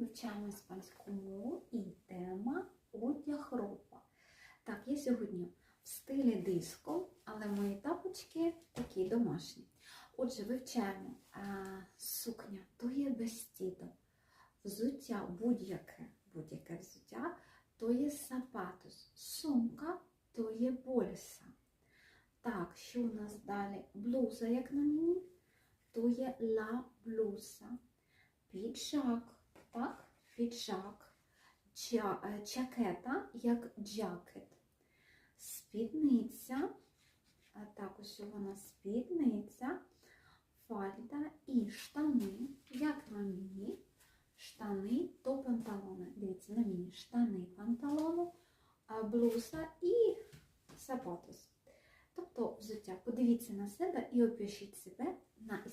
Вивчаємо іспанську мову і тема одяг ропа. Так, я сьогодні в стилі диско, але мої тапочки такі домашні. Отже, вивчаємо а, сукня, то є вестідо, взуття будь-яке, будь-яке взуття, то є сапатус, сумка, то є больса. Так, що у нас далі? Блуза, як на мені, то є ла блуза. Піджак, так, піджак, Ча, е, чакета, як джакет. Спідниця, також вона спідниця, фальда і штани, як на мені, штани то панталони. Дивіться, на мені штани панталону, блуза і сапатус. Тобто взуття. Подивіться на себе і опишіть себе на